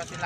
เขาสิ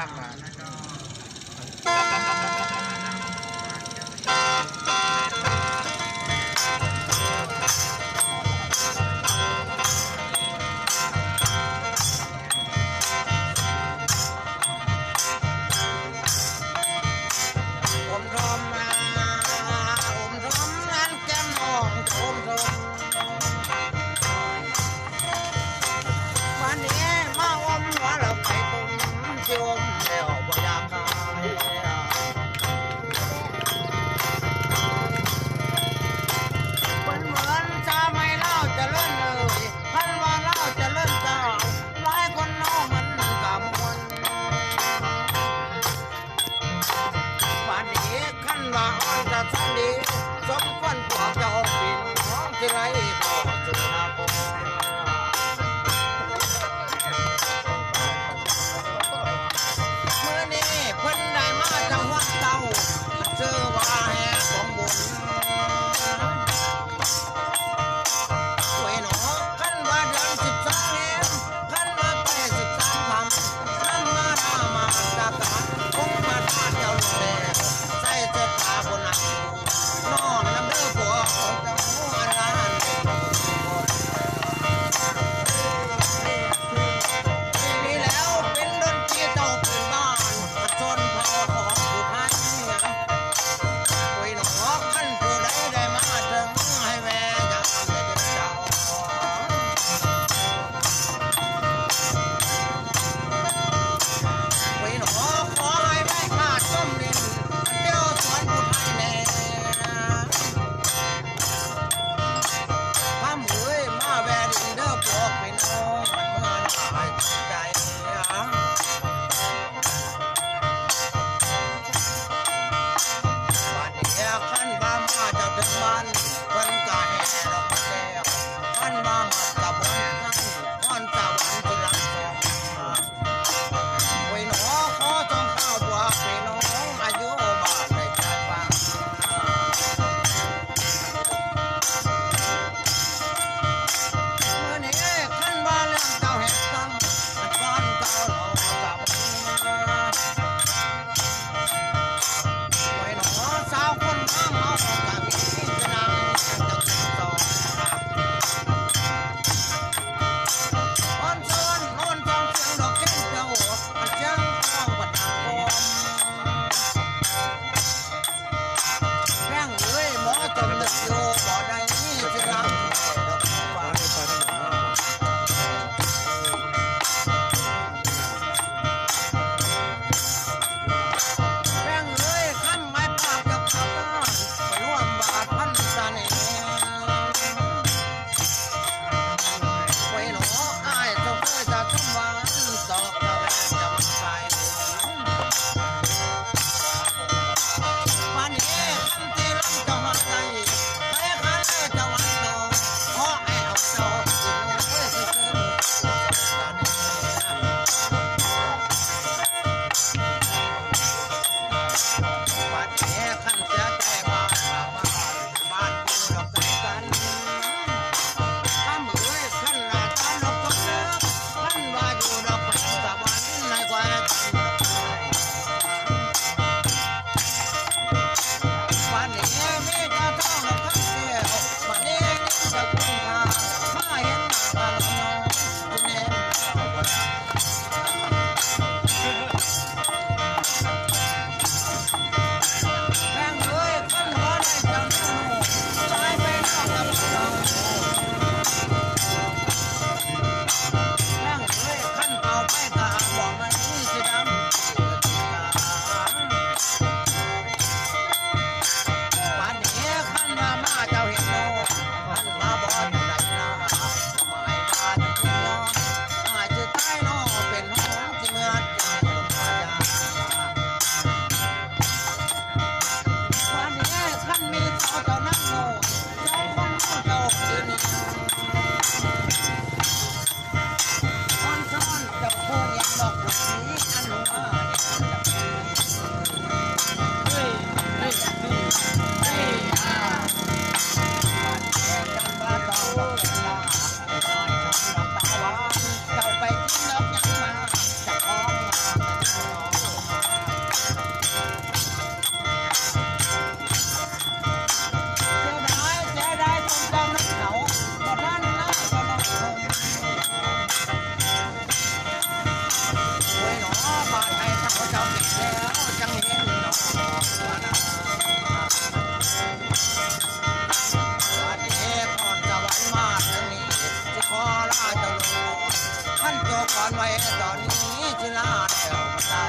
ก่อนไว้ตอนนี้จิลาแล้วมันได้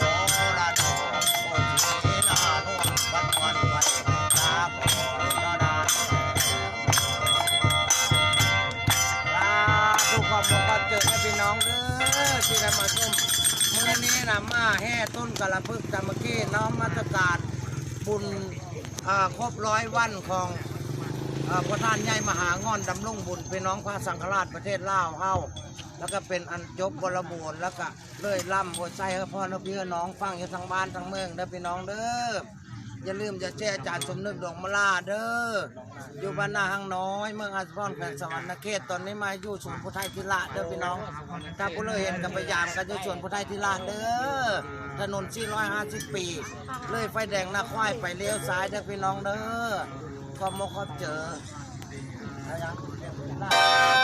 โอ้ละดอกโอ้ชีนาโนวันวันไว้ตาโอ้ละดานลาทุกความบอกว่าเจอและพี่น้องเด้อที่ได้มาชมมื้อนี้นะมาแห่ต้นกะละพึกตะมกี้น้องมาตรการบุญครบร้อยวันของพระท่านใหญ่มหางอนดำรงบุญเป็นน้องพระสังฆราชประเทศลาวเฮา แล้วก็เป็นอันจบบรบูรณ์แล้วก็เลื่อยล่ำหัวใจให้พ่อน้องพี่น้องฟังอยู่ทางบ้านทางเมืองเด้อพี่น้องเด้ออย่าลืมจะแจ้อาจารย์สมนึกดอกมลาเด้ออยู่บ้านนาหางน้อย เมืองอาสพรแขวงสวรรณเขตตอนนี้มาอยู่ศูนพุทธไทยทิละเด้อพี่น้อง ถ้าผู้เลยเห็นกับพยายามกันอยู่ส่วนพุทธไทยทิละเด้อถนน 450 ปี เลยไฟแดงหน้าควายไปเลี้ยวซ้ายเด้อพี่น้องเด้อขอบมกขอบเจอล่าล่าปัดร้อ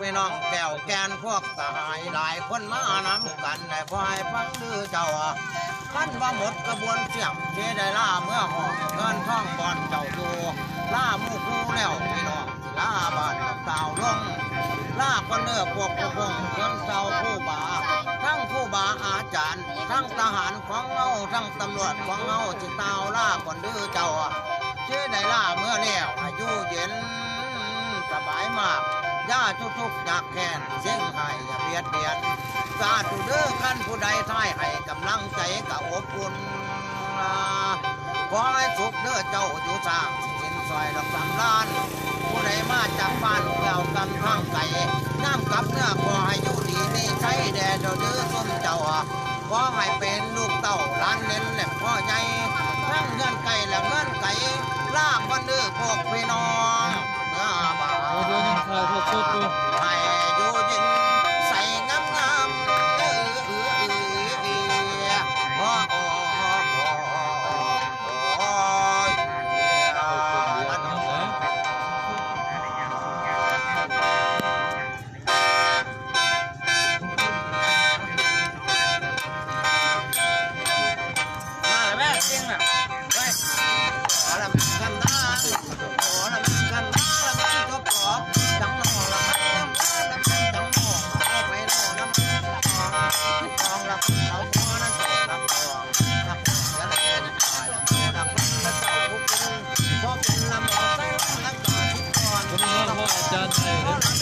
พี่น้องแก้วแกนพวกสหายหลายคนมานำกันได้พอให้ฟังคือเจ้าท่านว่าหมดกระบวนเสียงเจได้ล่าเมื่อหองเงินท่องบอนเจ้าอยู่ล่ามู่คู่แล้วพี่น้องล่าบ้านกับสาวลงล่าคนเนื้อพวกผู้พงคนเจ้าผู้บาทั้งผู้บาอาจารย์ ทั้งทหารของเงาทั้งตำรวจของเงาจิตาวล่าคนดื้อเจ้าเจได้ล่าเมื่อแล้วอายุเย็นสบายมาก ยาทุกทุกๆอยากแคนเสียงไห้อย่าเบียดเบียนสาธุเด้อกันผู้ใดท้ายให้กำลังใจกับอบอุ่นขอให้สุขเด้อเจ้าอยู่สร้างสินซอยดอกสามล้าน ผู้ใดมาจากบ้านเก่ากันทางไก่น้ำกับเนื้อขอให้อยู่ดีนี่ใช้แดดเจ้าเด้อส้มเจ้าขอให้เป็นลูกเต้าล้านเน้นแหลมพ่อใหญ่ทั้งเงื่อนไก่และเงื่อนไก่ลาบวันเด้อพวกพี่น้อง เมื่ อ